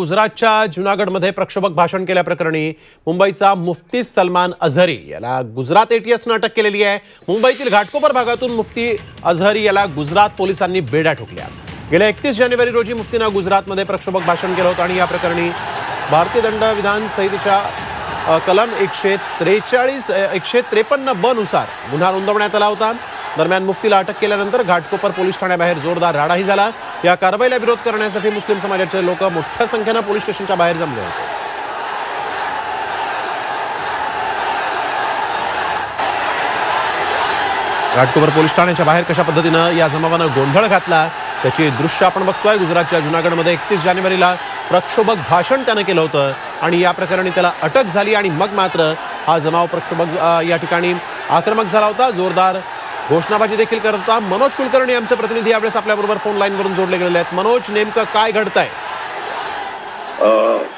गुजरातच्या जुनागडमध्ये प्रक्षोभक भाषण केल्याप्रकरणी मुंबईचा मुफ्ती सलमान अझहरी याला गुजरात एटीएसनं अटक केलेली आहे. मुंबईतील घाटकोपर भागातून मुफ्ती अझहरी याला गुजरात पोलिसांनी बेड्या ठोकल्या. गेल्या एकतीस जानेवारी रोजी मुफ्तीनं गुजरातमध्ये प्रक्षोभक भाषण केलं होतं आणि या प्रकरणी भारतीय दंड विधान संहितेच्या कलम एकशे त्रेचाळीस एकशे त्रेपन्न ब नुसार गुन्हा नोंदवण्यात आला होता. दरम्यान मुफ्तीला अटक केल्यानंतर घाटकोपर पोलीस ठाण्याबाहेर जोरदार राडाही झाला. या कारवाईला विरोध करण्यासाठी मुस्लिम समाजाचे लोक मोठ्या संख्येनं पोलीस स्टेशनच्या बाहेर जमले होते. घाटकोबर पोलीस ठाण्याच्या बाहेर कशा पद्धतीनं या जमावानं गोंधळ घातला त्याची दृश्य आपण बघतोय. गुजरातच्या जुनागडमध्ये एकतीस जानेवारीला प्रक्षोभक भाषण त्यानं केलं होतं आणि या प्रकरणी त्याला अटक झाली आणि मग मात्र हा जमाव प्रक्षोभक या ठिकाणी आक्रमक झाला होता. जोरदार घोषणाबाजी देखील करता मनोज कुलकर्णी आमचे प्रतिनिधी यावेळेस आपल्याबरोबर फोन लाईनवरून जोडले गेलेले आहेत. मनोज नेमकं काय घडतंय? आहे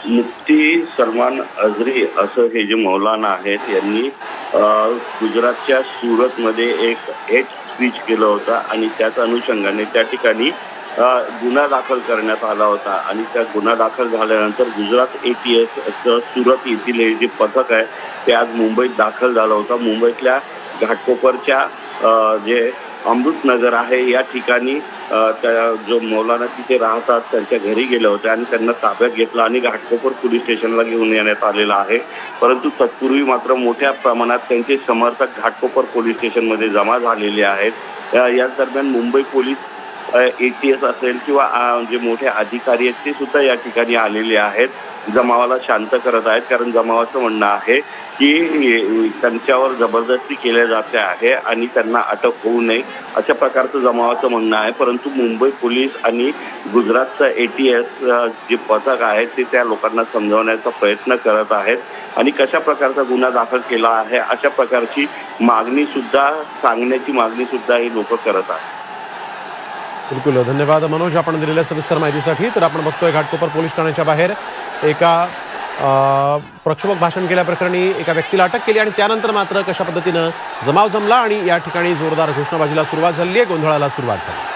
मुफ्ती सलमान अझरी असं हे जे मौलाना आहेत यांनी गुजरातच्या सुरतमध्ये एक हेट स्पीच केलं होतं आणि त्याच अनुषंगाने त्या ठिकाणी गुन्हा दाखल करण्यात आला होता. आणि त्या गुन्हा दाखल झाल्यानंतर गुजरात ए टी सुरत येथील हे जे पथक आहे ते आज मुंबईत दाखल झालं होतं. मुंबईतल्या घाटकोपरच्या जे अमृतनगर आहे या ठिकाणी त्या जो मौलाना तिथे राहतात त्यांच्या घरी गेले होते आणि त्यांना ताब्यात घेतलं आणि घाटकोपर पोलीस स्टेशनला घेऊन येण्यात आलेला आहे. परंतु तत्पूर्वी मात्र मोठ्या प्रमाणात त्यांचे समर्थक घाटकोपर पोलीस स्टेशनमध्ये जमा झालेले आहेत. या दरम्यान Mumbai police A T S असेल किंवा जे मोठे अधिकारी आहेत ते सुद्धा या ठिकाणी आलेले आहेत. जमावाला शांत करत आहेत. कारण जमावाचं म्हणणं आहे की त्यांच्यावर जबरदस्ती केल्या जाते आहे आणि त्यांना अटक होऊ नये. अशा प्रकारचं जमावाचं म्हणणं आहे. परंतु मुंबई पोलीस आणि गुजरातचं ए टी एस जे पथक आहे ते त्या लोकांना समजावण्याचा प्रयत्न करत आहेत. आणि कशा प्रकारचा गुन्हा दाखल केला आहे अशा प्रकारची मागणी सुद्धा सांगण्याची मागणी सुद्धा ही लोक करत आहेत. बिलकुल धन्यवाद मनोज आपण दिलेल्या सविस्तर माहितीसाठी. तर आपण बघतोय घाटकोपर पोलीस ठाण्याच्या बाहेर एका प्रक्षोभक भाषण केल्याप्रकरणी एका व्यक्तीला अटक केली आणि त्यानंतर मात्र कशा पद्धतीनं जमाव जमला आणि या ठिकाणी जोरदार घोषणाबाजीला सुरुवात झाली आहे गोंधळाला सुरुवात झाली.